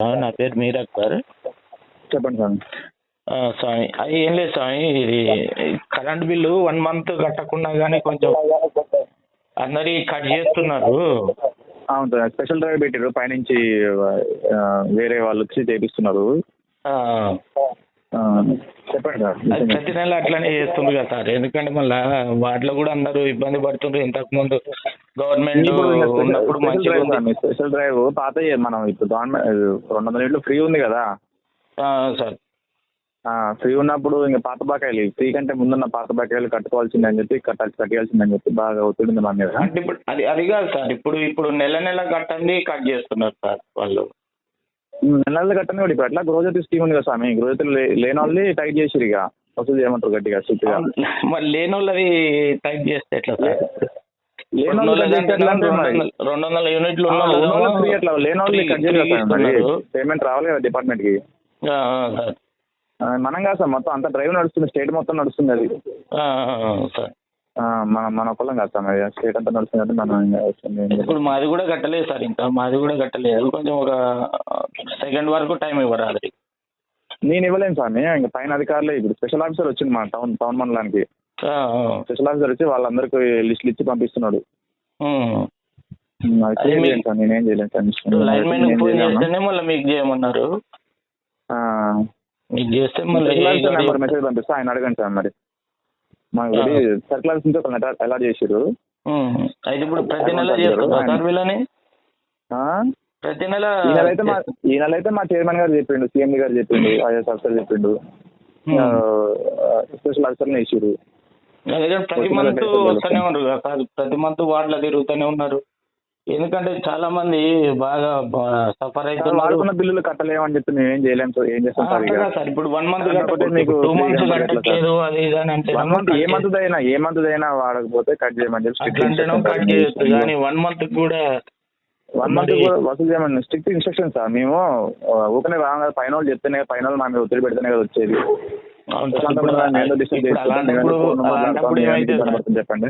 నా పేరు మీర్ అక్బర్ చెప్పండి స్వామి స్వామి అది ఏం లేదు స్వామి ఇది కరెంట్ బిల్లు వన్ మంత్ కట్టకుండా కానీ కొంచెం అందరి కట్ చేస్తున్నారు. అవును సార్ స్పెషల్ డ్రైవ్ పెట్టారు పైనుంచి వేరే వాళ్ళు వచ్చి చేపిస్తున్నారు చెప్పండి సార్ ప్రతి నెల అట్లనే చేస్తుంది కదా సార్ ఎందుకంటే మళ్ళా వాటిలో కూడా అందరూ ఇబ్బంది పడుతుండ్రు ఇంతకు ముందు. గవర్నమెంట్ ఉన్నప్పుడు మంచిగా ఉంది. స్పెషల్ డ్రైవ్ పాత మనం ఇప్పుడు గవర్నమెంట్ రెండు వందల యూనిట్లు ఫ్రీ ఉంది కదా? సార్. ఫ్రీ ఉన్నప్పుడు ఇంకా పాత బకాయిలు ఫ్రీ కంటే ముందున్న పాత బకాయిలు కట్టుకోవాల్సిందని చెప్పి కట్టాల్సి కట్టేయాల్సిందని చెప్పి బాగా ఒత్తిడి ఉంది మా మీద. అంటే ఇప్పుడు అది అది కాదు సార్. ఇప్పుడు ఇప్పుడు నెల నెల కట్టండి కట్ చేస్తున్నారు సార్ వాళ్ళు. నెల నెలలు కట్టని కూడా. ఇప్పుడు ఎట్లా గృహజ్యోతి స్కీమ్ ఉంది కదా స్వామి. గృహజ్యోతి లేని వాళ్ళని టైట్ చేసిరు ఇక. వసూలు చేయమంటారు గట్టిగా స్ట్రిక్ట్గా. మరి లేని వాళ్ళది టైప్ చేస్తే ఎట్లా సార్? రెండు వందల యూనిట్లు. పేమెంట్ రావాలి కదా డిపార్ట్మెంట్కి సార్ మనం కాదు సార్ మొత్తం అంత డ్రైవ్ నడుస్తుంది స్టేట్ మొత్తం నడుస్తుంది అది. సార్. మన మన ఒక్కళ్ళం కాదు సార్ మరి స్టేట్ అంతా నడుస్తుంది అంటే మనం. ఇప్పుడు మాది కూడా కట్టలేదు సార్ ఇంకా మాది కూడా కట్టలేదు. కొంచెం ఒక సెకండ్ వరకు టైం ఇవ్వరు అది. నేను ఇవ్వలేను స్వామి ఇంకా పైన అధికారులే ఇప్పుడు. స్పెషల్ ఆఫీసర్ వచ్చింది మా టౌన్ టౌన్ మండలానికి. స్పెషల్ ఆఫీసర్ వచ్చి వాళ్ళందరికీ లిస్టులు ఇచ్చి పంపిస్తున్నాడు. మీ- సార్ నేనేం చేయలేను సార్ ఇష్టం. లైన్ మ్యాన్ నేను ఫోన్ చేయలేను. చేస్తేనే మళ్ళీ మీకు చేయమన్నారు. చేస్తే మళ్ళీ మెసేజ్ పంపిస్తా? ఆయన అడగండి సార్ మరి. నుంచి ఒక ఎలా చేసారు ఉమ్. అయితే ఇప్పుడు ప్రతి నెల వీళ్ళని? ప్రతి నెల ఈ నెల అయితే మా ఈ నెల అయితే మా చైర్మన్ గారు చెప్పిండు సీఎం గారు చెప్పిండు ఐఎస్ ఆఫీసర్ చెప్పిండు. స్పెషల్ ఆఫీసర్ ఇచ్చారు ప్రతి మంత్ వస్తూనే ఉన్నారు కదా సార్. ప్రతి మంత్ వార్డులో తిరుగుతూనే ఉన్నారు. ఎందుకంటే చాలా మంది బాగా సఫర్ అవుతున్నారు వాడుకున్న బిల్లులు కట్టలేమని చెప్పి మేము ఏం చేయలేము సార్. ఏం చేస్తాం సార్ ఇక? ఇప్పుడు వన్ మంత్ మీకు టూ మంత్స్ కట్టట్లేదు అది ఇది అని అంటే వన్ మంత్ ఏ మంత్ అయినా ఏ మంత్ అయినా వాడకపోతే కట్ చేయమని చెప్పి strict కట్ చేయొచ్చు కానీ వన్ మంత్ కూడా వన్ మంత్ మరి- కూడా వసూలు చేయమని స్ట్రిక్ట్ ఇన్స్ట్రక్షన్ సార్. మేము ఊకనే రాగా పైన వాళ్ళు చెప్తేనే పైన వాళ్ళు మా మీద ఒత్తిడి పెడితేనే కదా వచ్చేది. మేము అలాంటప్పుడు ఏమైతే చెప్పండి.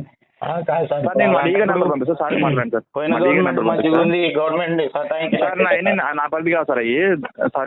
గవర్నమెంట్ నా పరిధి కాదు సార్ అయ్యి సారీ